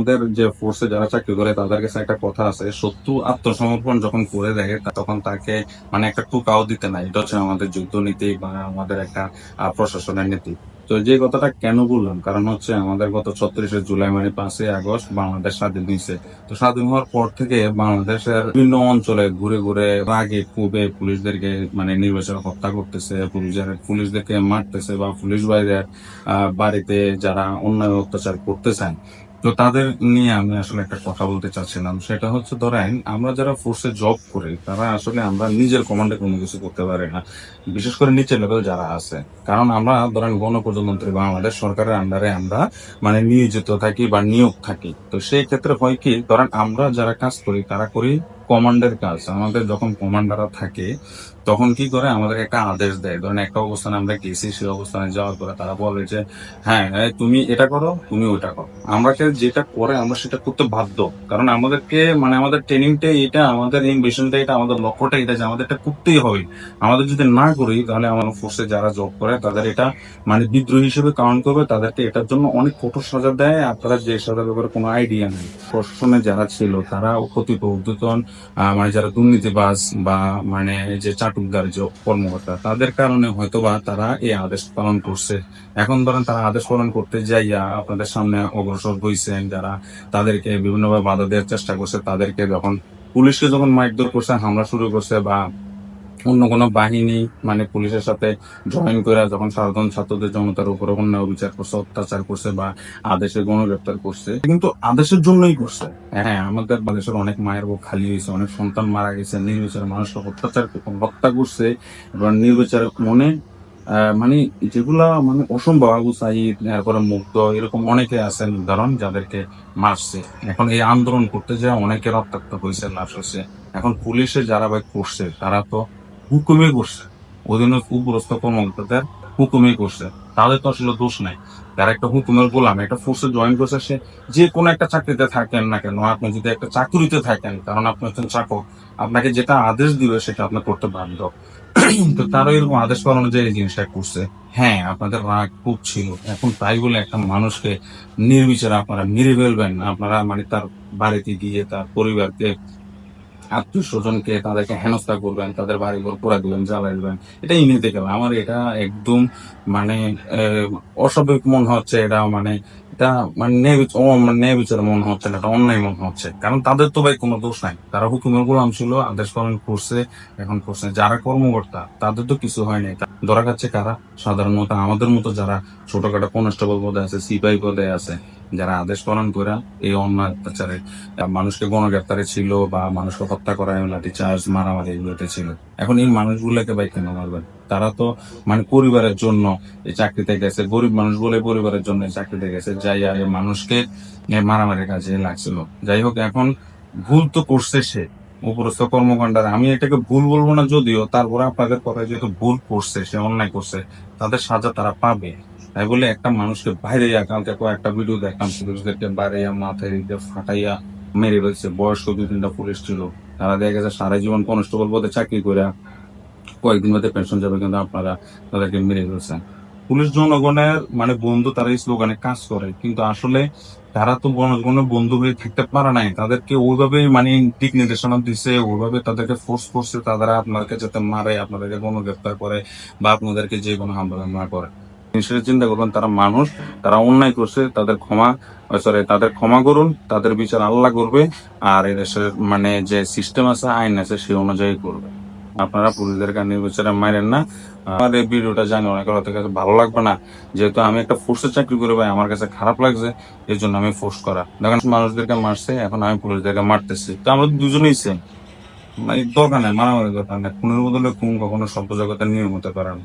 আমাদের যে ফোর্সে যারা চাকরি করে তাদের কাছে একটা কথা আছে শত্রু আত্মসমর্পণ যখন করে দেয় তখন তাকে মানে একটা টুকাও দিতে নাই। এটা হচ্ছে আমাদের যুদ্ধ নীতি বা আমাদের একটা প্রশাসনের নীতি। তো যে কথাটা কেন বললাম? কারণ হচ্ছে আমাদের গত ছত্রিশে জুলাই মানে পাঁচই আগস্ট বাংলাদেশ স্বাধীন হয়েছে। তো স্বাধীন হওয়ার পর থেকে বাংলাদেশের বিভিন্ন অঞ্চলে ঘুরে ঘুরে রাগে খুবে পুলিশদেরকে মানে নির্বাচন হত্যা করতেছে পুলিশের পুলিশদেরকে মারতেছে বা পুলিশ আহ, বাড়িতে যারা অন্যায় অত্যাচার করতেছেন তো তাদের নিয়ে আমি আসলে একটা কথা বলতে চাচ্ছিলাম। সেটা হচ্ছে, ধরেন, আমরা যারা ফোর্সে জব করি, তারা আসলে আমরা নিজের কমান্ডে কোনো কিছু করতে পারি না। বিশেষ করে নিচের লেভেল যারা আছে। কারণ আমরা, ধরেন, গণপ্রজাতন্ত্রী বাংলাদেশ সরকারের আন্ডারে আমরা মানে নিয়োজিত থাকি বা নিয়োগ থাকি। তো সেই ক্ষেত্রে হয় কি, ধরেন, আমরা যারা কাজ করি, তারা করি কমান্ডের কাজ আমাদের যখন কমান্ডাররা থাকে তখন কি করে? আমাদের একটা আদেশ দেয়। ধরেন একটা অবস্থানে আমরা গেছি সেই অবস্থানে যাওয়ার পরে তারা বলে যে হ্যাঁ তুমি এটা করো তুমি ওইটা করো। আমরা যেটা করে আমরা সেটা করতে বাধ্য। কারণ আমাদেরকে মানে আমাদের ট্রেনিংটা এটা আমাদের মিশনটা এটা আমাদের লক্ষ্যটা এটা যে আমাদের এটা করতেই হবে। আমাদের যদি না করি তাহলে আমাদের ফোর্সে যারা জব করে তাদের এটা মানে বিদ্রোহী হিসেবে কাউন্ট করবে তাদেরকে এটার জন্য অনেক কঠোর সাজা দেয় আপনারা যে সাজার ব্যাপারে কোনো আইডিয়া নেই। প্রশাসনে যারা ছিল তারা ঊর্ধ্বতন আহ, মানে যারা দুর্নীতিবাজ বা মানে যে চাটুকদার যে কর্মকর্তা, তাদের কারণে হয়তো বা তারা এই আদেশ পালন করছে। এখন ধরেন তারা আদেশ পালন করতে যাইয়া আপনাদের সামনে অগ্রসর হয়েছেন যারা তাদেরকে বিভিন্নভাবে বাধা দেওয়ার চেষ্টা করছে, তাদেরকে যখন পুলিশকে যখন মাইক দোর করছে, হামলা শুরু করছে বা অন্য কোনো বাহিনী মানে পুলিশের সাথে জয়েন করে যখন সাধারণ ছাত্রদের জনতার উপরে অন্যায় বিচার করছে, অত্যাচার করছে বা আদেশে গণগ্রেপ্তার করছে কিন্তু আদেশের জন্যই করছে। হ্যাঁ আমাদের বাংলাদেশের অনেক মায়ের বুক খালি হয়েছে, অনেক সন্তান মারা গেছে, নির্বিচারে মানুষকে অত্যাচার হত্যা করছে, এবার নির্বিচারে মনে মানে যেগুলা মানে অসম্ভব আবু সাইদ, এরপরে মুক্ত এরকম অনেকে আছেন উদাহরণ যাদেরকে মারছে। এখন এই আন্দোলন করতে যায় অনেকে রক্তাক্ত হয়েছে, লাশ হয়েছে। এখন পুলিশে যারা ভাই করছে, তারা তো হুকুমে করছে। অধীনত উপরস্থ কর্মকর্তাদের হুকুমে করছে। তাদের তো আসলে দোষ নাই। তারা একটা হুকুমের গোলাম, একটা ফোর্সে জয়েন করছে, সে যে কোনো একটা চাকরিতে থাকেন না কেন, আপনি যদি একটা চাকরিতে থাকেন, কারণ আপনি হচ্ছেন চাকর, আপনাকে যেটা আদেশ দিবে সেটা আপনি করতে বাধ্য তো। তারও এরকম আদেশ পালন যে এই জিনিসটা করছে হ্যাঁ আপনাদের রাগ খুব ছিল। এখন তাই বলে একটা মানুষকে নির্বিচারে আপনারা মেরে ফেলবেন আপনারা মানে তার বাড়িতে গিয়ে তার পরিবারকে আত্মীয় স্বজনকে তাদেরকে হেনস্থা করবেন তাদের বাড়ি ঘর পোড়া দিবেন জ্বালাই দিবেন। এটা ইংরেজিতে গেল আমার এটা একদম মানে অস্বাভাবিক মনে হচ্ছে এটা মানে এটা মানে ন্যায় ও, মানে ন্যায় বিচার মনে হচ্ছে না এটা অন্যায় মনে হচ্ছে। কারণ তাদের তো ভাই কোনো দোষ নাই। তারা হুকুমের গোলাম ছিল আদেশ পালন করছে এখন করছে। যারা কর্মকর্তা তাদের তো কিছু হয়নি নাই। ধরা যাচ্ছে কারা? সাধারণত আমাদের মতো যারা ছোটখাটো কনস্টেবল পদে আছে, সিপাহি পদে আছে, যারা আদেশ পালন করে এই অন্যায় অত্যাচারে মানুষকে গণগ্রেপ্তারে ছিল বা মানুষকে হত্যা করা লাঠি চার্জ মারামারি এগুলোতে ছিল। এখন এই মানুষগুলোকে ভাই কেন মারবেন? তারা তো মানে পরিবারের জন্য এই চাকরিতে গেছে, গরিব মানুষ বলে পরিবারের জন্য চাকরিতে গেছে যাই আর মানুষকে মারামারির কাজে লাগছিল। যাই হোক, এখন ভুল তো করছে সে। উপরস্থ কর্মকাণ্ডার। আমি এটাকে ভুল বলব না যদিও, তারপরে আপনাদের কথায় যেহেতু ভুল করছে, সে অন্যায় করছে, তাদের সাজা তারা পাবে। তাই বলে একটা মানুষকে বাইরে কালকে কয়েকটা ভিডিও দেখলাম, পুলিশদেরকে বাইরে মাথায় দিয়ে ফাটাইয়া মেরে ফেলছে। বয়স্ক দুই তিনটা পুলিশ ছিল। তারা দেখা গেছে সারা জীবন কনস্টেবল পদে চাকরি করে কয়েকদিন মধ্যে পেনশন যাবে, কিন্তু আপনারা তাদেরকে মেরে ফেলছেন। পুলিশ জনগণের মানে বন্ধু তারা এই স্লোগানে কাজ করে। কিন্তু আসলে তারা তো জনগণের বন্ধু হয়ে থাকতে পারে নাই। তাদেরকে ওইভাবে মানে দিক নির্দেশনা দিছে, ওইভাবে তাদেরকে ফোর্স করছে, তারা আপনাদেরকে যাতে মারে, আপনাদেরকে গণগ্রেপ্তার করে বা আপনাদেরকে যে কোনো হামলা না করে। জিনিসটা চিন্তা করবেন, তারা মানুষ, তারা অন্যায় করছে, তাদের ক্ষমা সরি তাদের ক্ষমা করুন, তাদের বিচার আল্লাহ করবে, আর এদেশের মানে যে সিস্টেম আছে, আইন আছে সেই অনুযায়ী করবে। আপনারা পুলিশদেরকে নির্বিচারে মারেন না। আমার এই ভিডিওটা জানি অনেকের হয়তো কাছে ভালো লাগবে না। যেহেতু আমি একটা ফোর্সে চাকরি করে ভাই, আমার কাছে খারাপ লাগছে এই জন্য আমি ফোর্স করা। দেখেন, মানুষদেরকে মারছে, এখন আমি পুলিশদেরকে মারতেছি। তো আমরা দুজনেই সেম মানে দরকার নেই মারামারি দরকার নেই। খুনের বদলে খুন কখনো সভ্য জগতের নিয়ম হতে পারে না।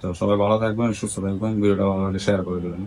তো সবাই ভালো থাকবেন, সুস্থ থাকবেন। ভিডিওটা ভালো শেয়ার করে দেবেন।